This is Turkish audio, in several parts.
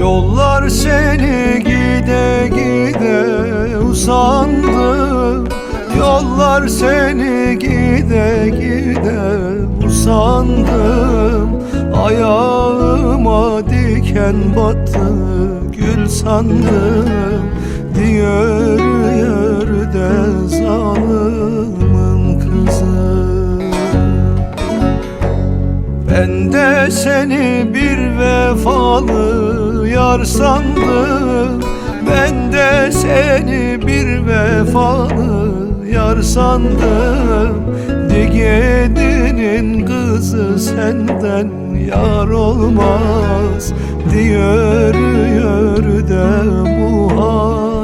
Yollar seni gide gide usandı. Yollar seni gide gide usandım Ayağıma diken battı gül sandım Diyor yerde zalimin kızı. Ben de seni bir vefalı yar sandım Ben de seni bir vefalı yar sandım. Digedi'nin kızı senden yar olmaz. Diyor yörde Muhammed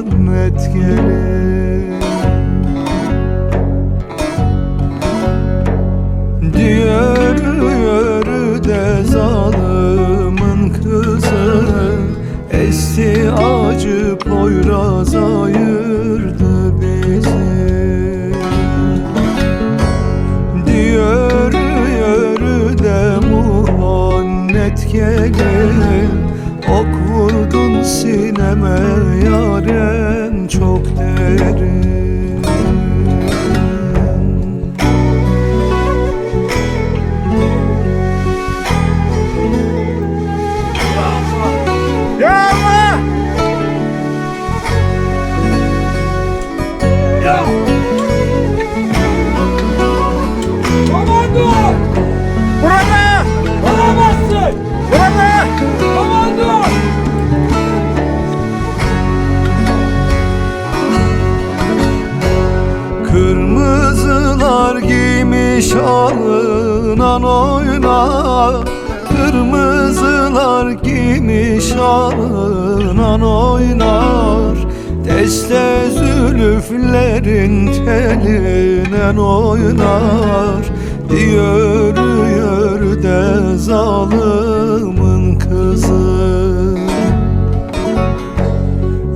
alınan oyna Kırmızılar giymiş alınan oynar. Deste zülüflerin telinen oynar. Diyor yörde zalimin kızı.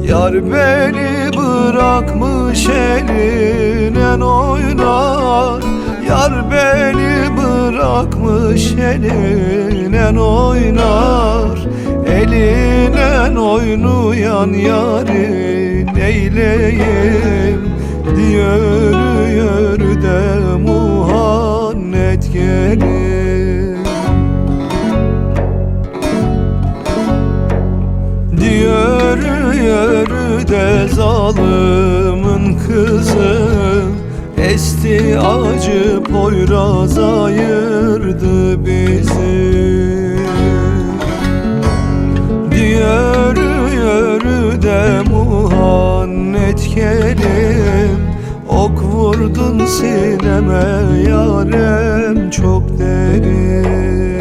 Yar beni bırakmış elinen oynar Yar beni bırakmış elinen oynar. Elinen oynayan yarı neyleyim Diyor yörde muhannet gelir. Diyor yörde zalimin kızı Esti acı poyraz ayırdı bizi. Diyor yörde muhannet kelim. Ok vurdun sineme yarem çok derin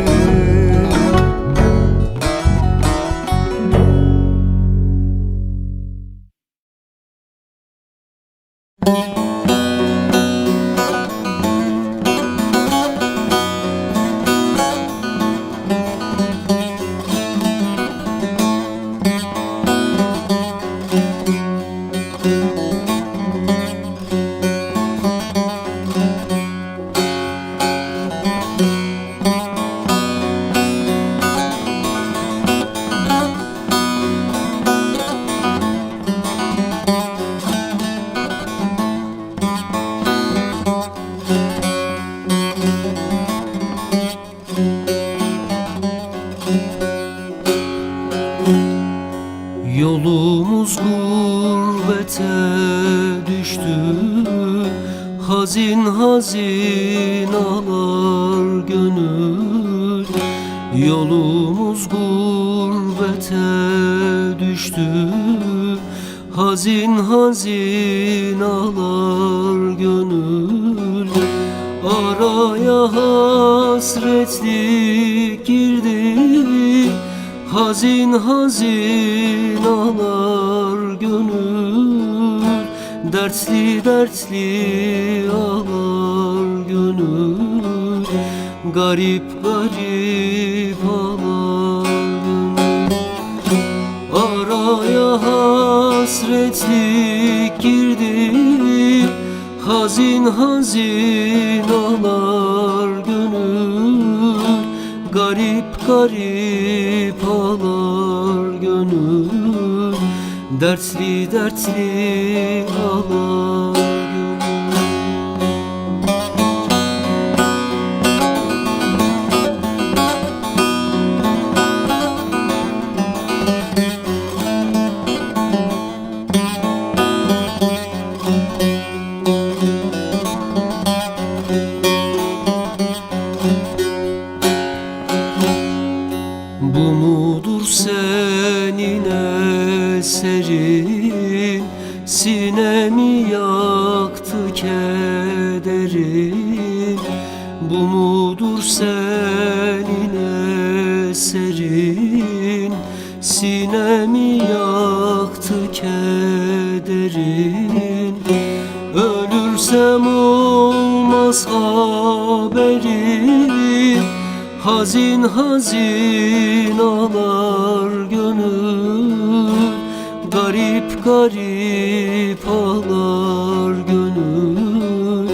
gurbete düştü. Hazin hazin ağlar gönül. Yolumuz gurbete düştü. Hazin hazin ağlar gönül. Araya hasretlik girdi. Hazin hazin ağlar gönül Dertli dertli ağlar gönül Garip garip ağlar gönül. Araya hasretlik girdi Hazin hazin ağlar gönül Garip garip ağlar gönül. Dertli dertli ağlar gönül Sinemi yaktı kederin. Ölürsem olmaz haberin. Hazin hazin ağlar gönül. Garip garip ağlar gönül.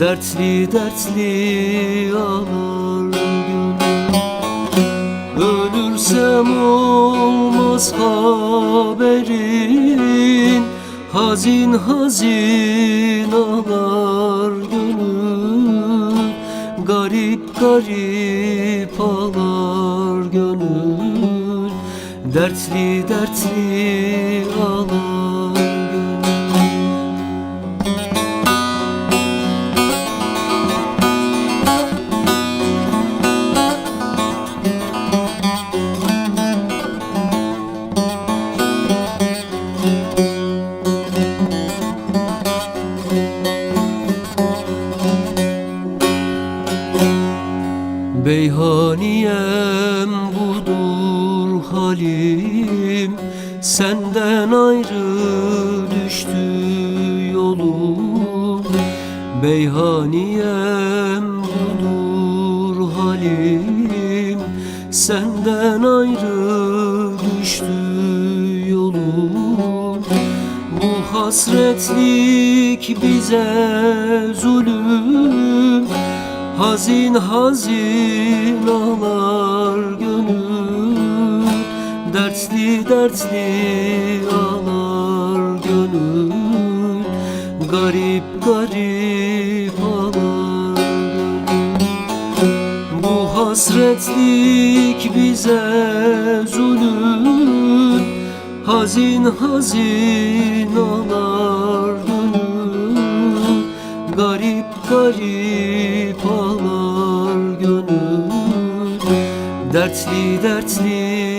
Dertli dertli ağlar Ölürsem olmaz haberin. Hazin hazin ağlar gönül. Garip garip ağlar gönül. Dertli dertli ağlar Beyhaniyem budur halim Senden ayrı düştü yolum. Beyhaniyem budur halim Senden ayrı hasretlik bize zulüm Hazin hazin ağlar gönül. Dertli dertli ağlar gönül Garip garip ağlar gönül. Bu hasretlik bize zulüm Hazin hazin ağlar gönül Garip garip ağlar gönül. Dertli dertli